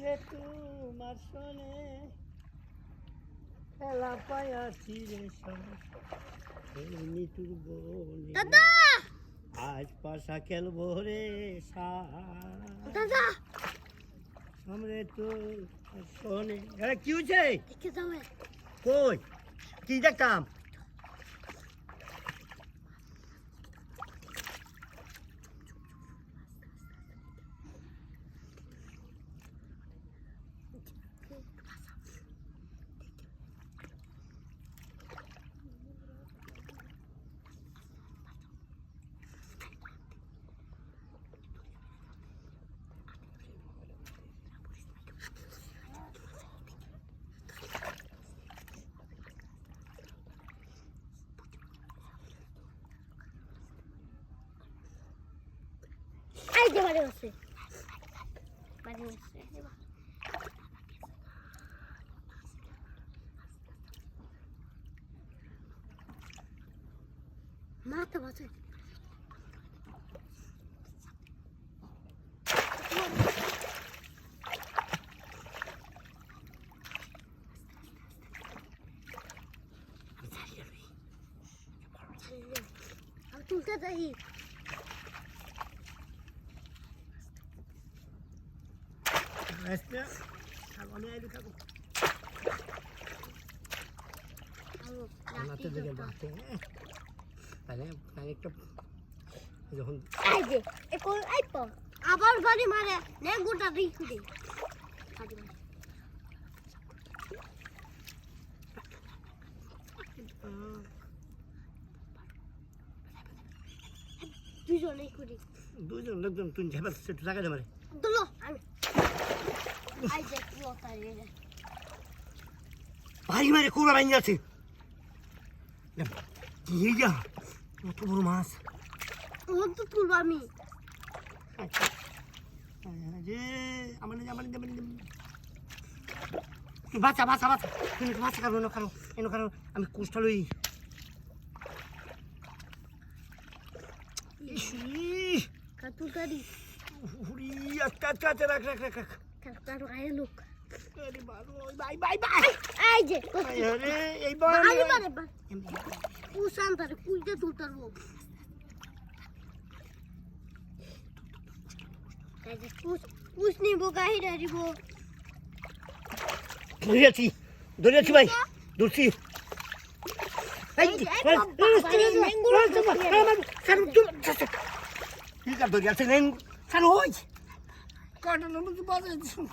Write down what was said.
রে তোমার শোনে খেলা পায়াছি রে শোনে বনে আজ পাশা খেলব রে দাদা! সামনে তো শোনে কি হয়েছে কই? কি দেখতাম? এই যে বাড়ি বসে বাড়ি বসে মাথা বসে আমি তুলতে যাই যখন আবার বাড়ি মারে নে গোটা দুজনে দুজন লোকজন তুই ঝেপে সেটু টাকা দেবে দুলো আমি আই যে লতা রে ভাই মারে কুড়া বাইন যাচ্ছে কি যা কত বড় মাছ ও তো তুলব আমি যে আমার আমার বাচ্চা বাচ্চা বাচ্চা তুমি বাচ্চা কারও এনো কারও এনো কারও আমি কুষ্টা লই আচ্ছা রাখ রাখ রাখ রাখ কাতু আয় লোক বাই বাই বাই এই যে এই বড় আমি মারে পুষান তারে পুইতে তুলতার এই যে পুষ পুষ নিব গাহি ডারিব ধরেছি ধরেছি ভাই ধরছি ঠিক আছে ধরে আছে নেন সানো Karnını mı de ediyorsun?